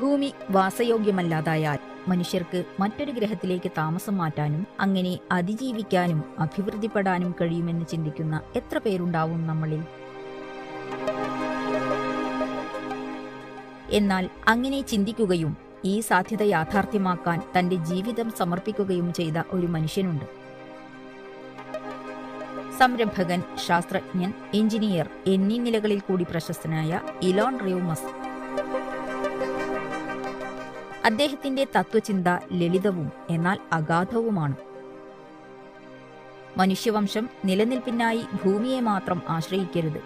ഭൂമി വാസയോഗ്യമല്ലാതായാൽ മനുഷ്യർക്ക് മറ്റൊരു ഗ്രഹത്തിലേക്ക് താമസം മാറ്റാനും അങ്ങനെ അതിജീവിക്കാനും അഭിവൃദ്ധിപ്പെടാനും കഴിയുമെന്ന് ചിന്തിക്കുന്ന എത്ര പേരുണ്ടാവും നമ്മളിൽ? എന്നാൽ അങ്ങനെ ചിന്തിക്കുകയും ഈ സാധ്യത യാഥാർത്ഥ്യമാക്കാൻ തന്റെ ജീവിതം സമർപ്പിക്കുകയും ചെയ്ത ഒരു മനുഷ്യനുണ്ട്. സംരംഭകൻ ശാസ്ത്രജ്ഞൻ എഞ്ചിനീയർ എന്നീ നിലകളിൽ കൂടി പ്രശസ്തനായ ഇലോൺ റിയൂമസ്. അദ്ദേഹത്തിന്റെ തത്വചിന്ത ലളിതവും എന്നാൽ അഗാധവുമാണ്. മനുഷ്യവംശം നിലനിൽപ്പിനായി ഭൂമിയെ മാത്രം ആശ്രയിക്കരുത്.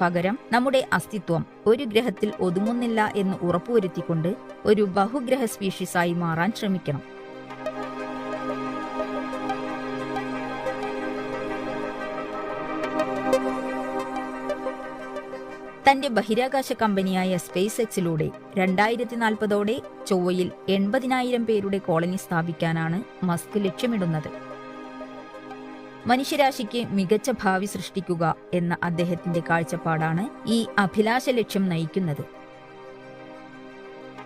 പകരം നമ്മുടെ അസ്തിത്വം ഒരു ഗ്രഹത്തിൽ ഒതുങ്ങുന്നില്ല എന്ന് ഉറപ്പുവരുത്തിക്കൊണ്ട് ഒരു ബഹുഗ്രഹ സ്പീഷീസായി മാറാൻ ശ്രമിക്കണം. തന്റെ ബഹിരാകാശ കമ്പനിയായ സ്പേസ് എക്സിലൂടെ രണ്ടായിരത്തി നാൽപ്പതോടെ ചൊവ്വയിൽ എൺപതിനായിരം പേരുടെ കോളനി സ്ഥാപിക്കാനാണ് മസ്ക് ലക്ഷ്യമിടുന്നത്. മനുഷ്യരാശിക്ക് മികച്ച ഭാവി സൃഷ്ടിക്കുക എന്ന അദ്ദേഹത്തിന്റെ കാഴ്ചപ്പാടാണ് ഈ അഭിലാഷ ലക്ഷ്യം നയിക്കുന്നത്.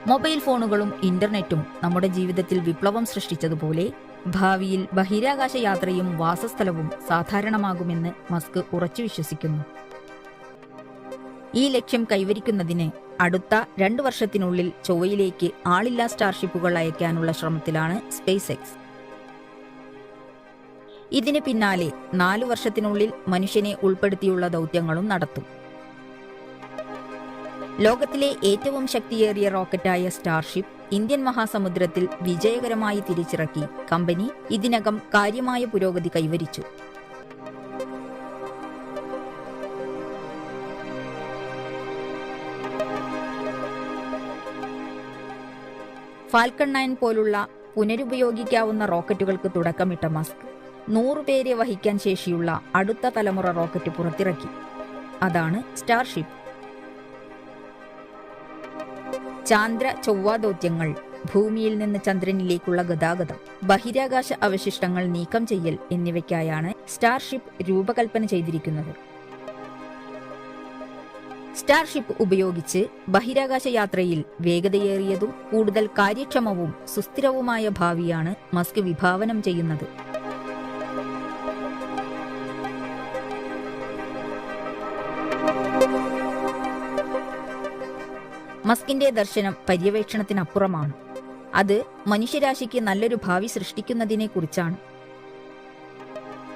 മൊബൈൽ ഫോണുകളും ഇന്റർനെറ്റും നമ്മുടെ ജീവിതത്തിൽ വിപ്ലവം സൃഷ്ടിച്ചതുപോലെ ഭാവിയിൽ ബഹിരാകാശ യാത്രയും വാസസ്ഥലവും സാധാരണമാകുമെന്ന് മസ്ക് ഉറച്ചു വിശ്വസിക്കുന്നു. ഈ ലക്ഷ്യം കൈവരിക്കുന്നതിന് അടുത്ത രണ്ടു വർഷത്തിനുള്ളിൽ ചൊവ്വയിലേക്ക് ആളില്ലാ സ്റ്റാർഷിപ്പുകൾ അയക്കാനുള്ള ശ്രമത്തിലാണ് സ്പേസ് എക്സ് ഇതിന് പിന്നാലെ നാലു വർഷത്തിനുള്ളിൽ മനുഷ്യനെ ഉൾപ്പെടുത്തിയുള്ള ദൗത്യങ്ങളും നടത്തും. ലോകത്തിലെ ഏറ്റവും ശക്തിയേറിയ റോക്കറ്റായ സ്റ്റാർഷിപ്പ് ഇന്ത്യൻ മഹാസമുദ്രത്തിൽ വിജയകരമായി തിരിച്ചിറക്കി കമ്പനി ഇതിനകം കാര്യമായ പുരോഗതി കൈവരിച്ചു. ഫാൽക്കൺ നയൻ പോലുള്ള പുനരുപയോഗിക്കാവുന്ന റോക്കറ്റുകൾക്ക് തുടക്കമിട്ട മസ്ക് നൂറുപേരെ വഹിക്കാൻ ശേഷിയുള്ള അടുത്ത തലമുറ റോക്കറ്റ് പുറത്തിറക്കി. അതാണ് സ്റ്റാർഷിപ്പ്. ചാന്ദ്ര ചൊവ്വ ദൗത്യങ്ങൾ ഭൂമിയിൽ നിന്ന് ചന്ദ്രനിലേക്കുള്ള ഗതാഗതം ബഹിരാകാശ അവശിഷ്ടങ്ങൾ നീക്കം ചെയ്യൽ എന്നിവയ്ക്കായാണ് സ്റ്റാർഷിപ്പ് രൂപകൽപ്പന ചെയ്തിരിക്കുന്നത്. സ്റ്റാർഷിപ്പ് ഉപയോഗിച്ച് ബഹിരാകാശ യാത്രയിൽ വേഗതയേറിയതും കൂടുതൽ കാര്യക്ഷമവും സുസ്ഥിരവുമായ ഭാവിയാണ് മസ്ക് വിഭാവനം ചെയ്യുന്നത്. മസ്കിന്റെ ദർശനം പര്യവേക്ഷണത്തിനപ്പുറമാണ്. അത് മനുഷ്യരാശിക്ക് നല്ലൊരു ഭാവി സൃഷ്ടിക്കുന്നതിനെക്കുറിച്ചാണ്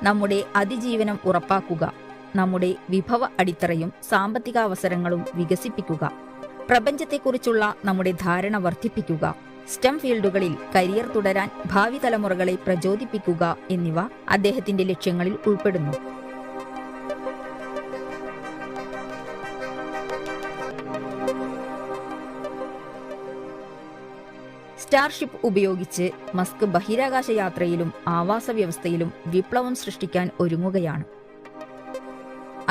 നമ്മുടെ അതിജീവനം ഉറപ്പാക്കുക. നമ്മുടെ വിഭവ അടിത്തറയും സാമ്പത്തിക അവസരങ്ങളും വികസിപ്പിക്കുക. പ്രപഞ്ചത്തെക്കുറിച്ചുള്ള നമ്മുടെ ധാരണ വർദ്ധിപ്പിക്കുക. സ്റ്റെം ഫീൽഡുകളിൽ കരിയർ തുടരാൻ ഭാവി തലമുറകളെ പ്രചോദിപ്പിക്കുക എന്നിവ അദ്ദേഹത്തിന്റെ ലക്ഷ്യങ്ങളിൽ ഉൾപ്പെടുന്നു. സ്റ്റാർഷിപ്പ് ഉപയോഗിച്ച് മസ്ക് ബഹിരാകാശ യാത്രയിലും ആവാസ വ്യവസ്ഥയിലും വിപ്ലവം സൃഷ്ടിക്കാൻ ഒരുങ്ങുകയാണ്.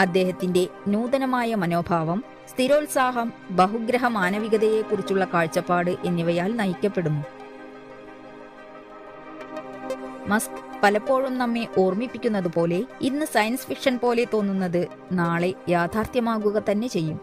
അദ്ദേഹത്തിന്റെ നൂതനമായ മനോഭാവം സ്ഥിരോത്സാഹം ബഹുഗ്രഹ മാനവികതയെക്കുറിച്ചുള്ള കാഴ്ചപ്പാട് എന്നിവയാൽ നയിക്കപ്പെടുന്നു. മസ്ക് പലപ്പോഴും നമ്മെ ഓർമ്മിപ്പിക്കുന്നത് പോലെ ഇന്ന് സയൻസ് ഫിക്ഷൻ പോലെ തോന്നുന്നത് നാളെ യാഥാർത്ഥ്യമാകുക തന്നെ ചെയ്യും.